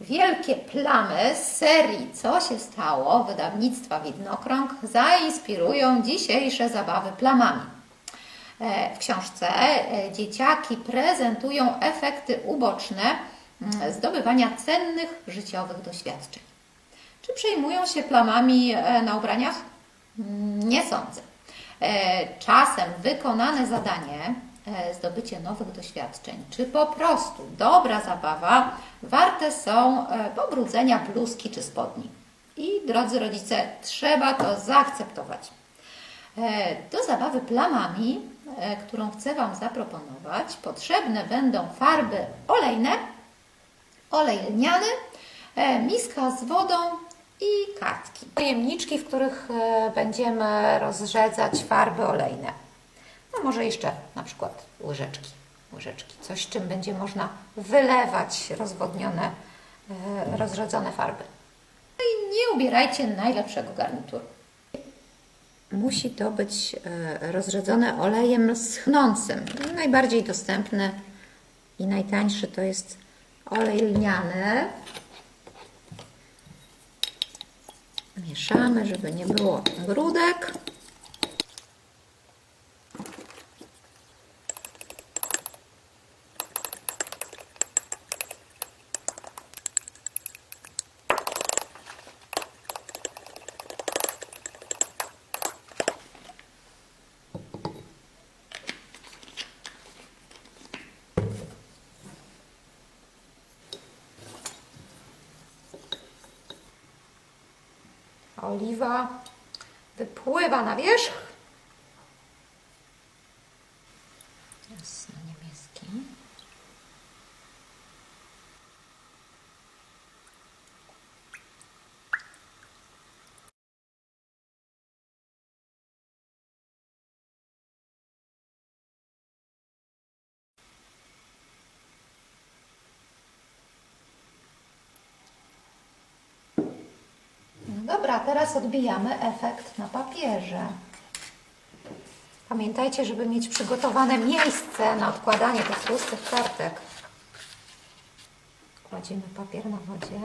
Wielkie plamy z serii Co się stało wydawnictwa Widnokrąg zainspirują dzisiejsze zabawy plamami. E, W książce e, dzieciaki prezentują efekty uboczne mm, zdobywania cennych życiowych doświadczeń. Czy przejmują się plamami e, na ubraniach? Mm, Nie sądzę. Czasem wykonane zadanie, zdobycie nowych doświadczeń, czy po prostu dobra zabawa, warte są e, pobrudzenia bluzki czy spodni. I drodzy rodzice, trzeba to zaakceptować. E, Do zabawy plamami, e, którą chcę Wam zaproponować, potrzebne będą farby olejne, olej lniany, e, miska z wodą i kartki. Pojemniczki, w których e, będziemy rozrzedzać farby olejne. No może jeszcze na przykład łyżeczki. Łyżeczki, coś czym będzie można wylewać rozwodnione, e, rozrzedzone farby. No i nie ubierajcie najlepszego garnituru. Musi to być e, rozrzedzone olejem schnącym. Najbardziej dostępny i najtańszy to jest olej lniany. Mieszamy, żeby nie było grudek. Oliwa wypływa na wierzch. Teraz na niebieski. No dobra, teraz odbijamy efekt na papierze. Pamiętajcie, żeby mieć przygotowane miejsce na odkładanie tych tłustych kartek. Kładziemy papier na wodzie.